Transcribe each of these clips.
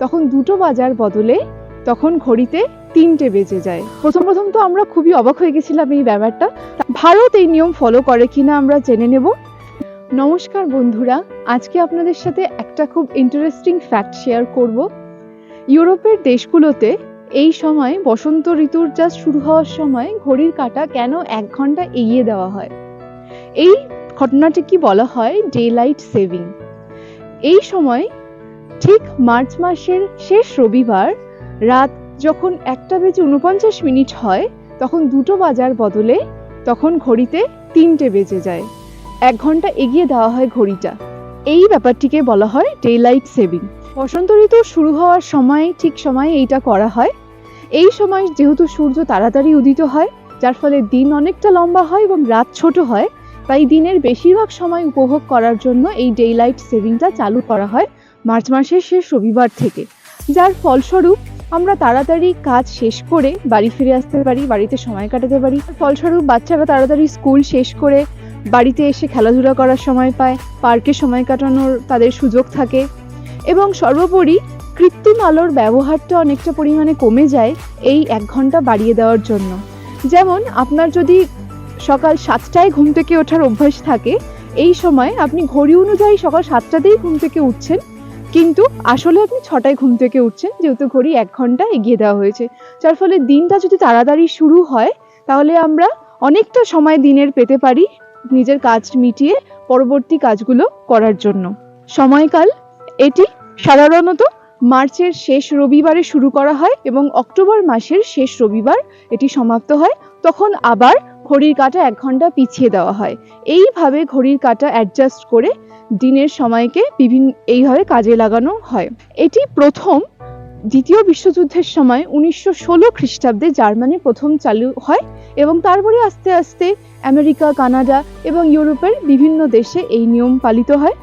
তখন দুটো বাজার বদলে তখন ঘড়িতে তিনটে বেজে যায়। প্রথম প্রথম তো আমরা খুবই অবাক হয়ে গেছিলাম এই ব্যাপারটা। ভারত এই নিয়ম ফলো করে কিনা আমরা জেনে নেব। নমস্কার বন্ধুরা, আজকে আপনাদের সাথে একটা খুব ইন্টারেস্টিং ফ্যাক্ট শেয়ার করব। ইউরোপের দেশগুলোতে এই সময় বসন্ত ঋতুর জাস্ট শুরু হওয়ার সময় ঘড়ির কাঁটা কেন এক ঘণ্টা এগিয়ে দেওয়া হয়? এই ঘটনাটি কি বলা হয়? ডে লাইট সেভিং এই সময় ঠিক মার্চ মাসের শেষ রবিবার, রাত যখন একটা বেজে উনপঞ্চাশ মিনিট হয়, তখন দুটো বাজার বদলে তখন ঘড়িতে তিনটে বেজে যায়। এক ঘণ্টা এগিয়ে দেওয়া হয় ঘড়িটা। এই ব্যাপারটিকে বলা হয় ডে লাইট সেভিং বসন্ত ঋতু শুরু হওয়ার সময়, ঠিক সময়ে এইটা করা হয়। এই সময় যেহেতু সূর্য তাড়াতাড়ি উদিত হয়, যার ফলে দিন অনেকটা লম্বা হয় এবং রাত ছোট হয়, তাই দিনের বেশিরভাগ সময় উপভোগ করার জন্য এই ডে লাইট সেভিংটা চালু করা হয়। মার্চ মাসের শেষ রবিবার থেকে। যার ফলস্বরূপ আমরা তাড়াতাড়ি কাজ শেষ করে বাড়ি ফিরে আসতে পারি, বাড়িতে সময় কাটাতে পারি। ফলস্বরূপ বাচ্চারা তাড়াতাড়ি স্কুল শেষ করে বাড়িতে এসে খেলাধুলা করার সময় পায়, পার্কে সময় কাটানোর তাদের সুযোগ থাকে এবং সর্বোপরি কৃত্রিম আলোর ব্যবহারটা অনেকটা পরিমাণে কমে যায় এই এক ঘণ্টা বাড়িয়ে দেওয়ার জন্য। যেমন আপনার যদি সকাল সাতটায় ঘুম থেকে ওঠার অভ্যাস থাকে, এই সময় আপনি ঘড়ি অনুযায়ী সকাল সাতটাতেই ঘুম থেকে উঠছেন কিন্তু আসলে আপনি ছটায় ঘুম থেকে উঠছেন, যেহেতু ঘড়ি এক ঘণ্টা এগিয়ে দেওয়া হয়েছে। যার ফলে দিনটা যদি তাড়াতাড়ি শুরু হয়, তাহলে আমরা অনেকটা সময় দিনের পেতে পারি নিজের কাজ মিটিয়ে পরবর্তী কাজগুলো করার জন্য। সময়কাল, এটি সাধারণত মার্চের শেষ রবিবারে শুরু করা হয় এবং অক্টোবর মাসের শেষ রবিবার এটি সমাপ্ত হয়। তখন আবার ঘড়ির কাঁটা এক ঘণ্টা পিছিয়ে দেওয়া হয়। এইভাবে ঘড়ির কাঁটা অ্যাডজাস্ট করে দিনের সময়কে বিভিন্ন এইভাবে কাজে লাগানো হয়। এটি প্রথম, দ্বিতীয় বিশ্বযুদ্ধের সময় উনিশশো ষোলো খ্রিস্টাব্দে জার্মানি প্রথম চালু হয় এবং তারপরে আস্তে আস্তে আমেরিকা, কানাডা এবং ইউরোপের বিভিন্ন দেশে এই নিয়ম পালিত হয়।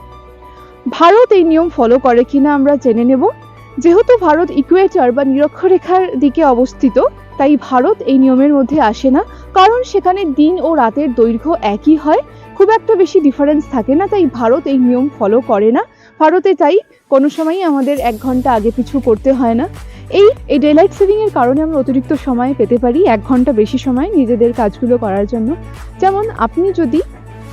ভারত এই নিয়ম ফলো করে কিনা আমরা জেনে নেব। যেহেতু ভারত ইকুয়েটর বা নিরক্ষরেখার দিকে অবস্থিত তাই ভারত এই নিয়মের মধ্যে আসে না, কারণ সেখানে দিন ও রাতের দৈর্ঘ্য একই হয়। খুব একটা বেশি ডিফারেন্স থাকে না, তাই ভারত এই নিয়ম ফলো করে না। ভারতে তাই কোনো সময়ই আমাদের এক ঘণ্টা আগে পিছু করতে হয় না। এই এই ডেলাইট সেভিংয়ের কারণে আমরা অতিরিক্ত সময় পেতে পারি, এক ঘণ্টা বেশি সময় নিজেদের কাজগুলো করার জন্য। যেমন আপনি যদি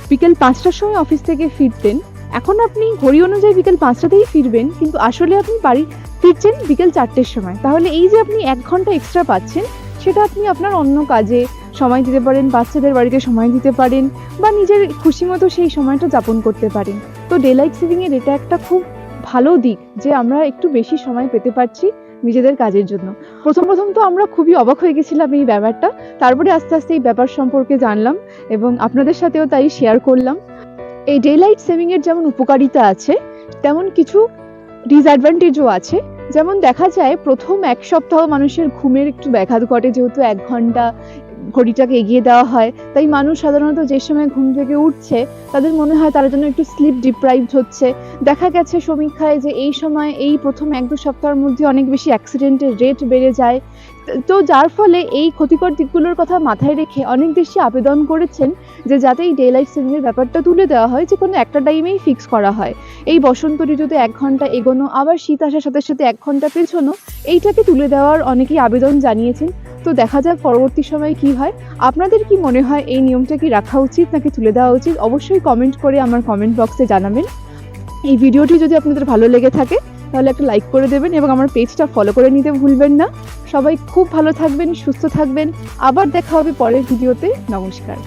বিকেল পাঁচটার সময় অফিস থেকে ফিরতেন, এখন আপনি ঘড়ি অনুযায়ী বিকেল পাঁচটাতেই ফিরবেন, কিন্তু আসলে আপনি বাড়ি ফিরছেন বিকেল চারটের সময়। তাহলে এই যে আপনি এক ঘণ্টা এক্সট্রা পাচ্ছেন, সেটা আপনি আপনার অন্য কাজে সময় দিতে পারেন, বাচ্চাদের বাড়িতে সময় দিতে পারেন, বা নিজের খুশি মতো সেই সময়টা যাপন করতে পারেন। তো ডেলাইট সেভিংয়ের এটা একটা খুব ভালো দিক, যে আমরা একটু বেশি সময় পেতে পারছি নিজেদের কাজের জন্য। প্রথম প্রথম তো আমরা খুবই অবাক হয়ে গেছিলাম এই ব্যাপারটা। তারপরে আস্তে আস্তে এই ব্যাপার সম্পর্কে জানলাম এবং আপনাদের সাথেও তাই শেয়ার করলাম। এই ডে লাইট সেভিং এর যেমন উপকারিতা আছে, তেমন কিছু ডিসঅ্যাডভান্টেজও আছে। যেমন দেখা যায়, প্রথম এক সপ্তাহ মানুষের ঘুমের একটু ব্যাঘাত ঘটে, যেহেতু এক ঘণ্টা ঘড়িটাকে এগিয়ে দেওয়া হয়। তাই মানুষ সাধারণত যে সময় ঘুম থেকে উঠছে, তাদের মনে হয় তারা যেন একটু স্লিপ ডিপ্রাইভড হচ্ছে। দেখা গেছে সমীক্ষায় যে এই সময় এই প্রথম এক দু সপ্তাহের মধ্যে অনেক বেশি অ্যাক্সিডেন্টের রেট বেড়ে যায়। তো যার ফলে এই ক্ষতিকর দিকগুলোর কথা মাথায় রেখে অনেক দেশই আবেদন করেছেন যে যাতে এই ডে লাইট সেভিংয়ের ব্যাপারটা তুলে দেওয়া হয় যে কোনো একটা টাইমেই ফিক্স করা হয়। এই বসন্ত ঋতুতে এক ঘণ্টা এগোনো, আবার শীত আসার সাথে সাথে এক ঘণ্টা পেছনো, এইটাকে তুলে দেওয়ার অনেকেই আবেদন জানিয়েছেন। তো দেখা যাক পরবর্তী সময়ে কি হয়। আপনাদের কি মনে হয় এই নিয়মটা কি রাখা উচিত নাকি তুলে দেওয়া উচিত? অবশ্যই কমেন্ট করে আমার কমেন্ট বক্সে জানাবেন। এই ভিডিওটি যদি আপনাদের ভালো লেগে থাকে, তাহলে একটা লাইক করে দেবেন এবং আমার পেজটা ফলো করে নিতে ভুলবেন না। সবাই খুব ভালো থাকবেন, সুস্থ থাকবেন। আবার দেখা হবে পরের ভিডিওতে নমস্কার।